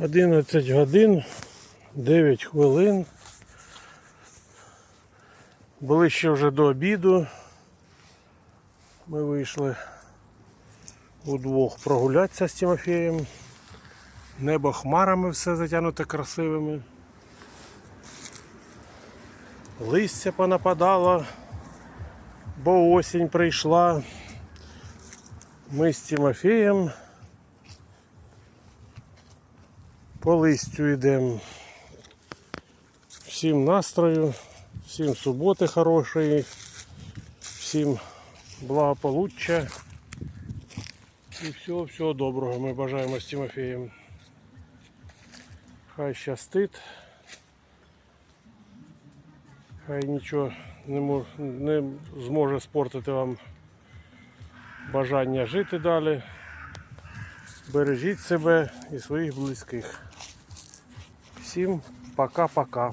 11 годин, 9 хвилин. Ближче вже до обіду. Ми вийшли удвох прогулятися з Тимофієм. Небо хмарами все затягнуте красивими. Листя понападало, бо осінь прийшла. Ми з Тимофієм по листю йдемо. Всім настрою, всім суботи хорошої, всім благополуччя і всього всього доброго ми бажаємо з Тимофієм. Хай щастить. Хай нічого не, мож, не зможе спортити вам бажання жити далі. Бережіть себе і своїх близьких. Всім пока-пока.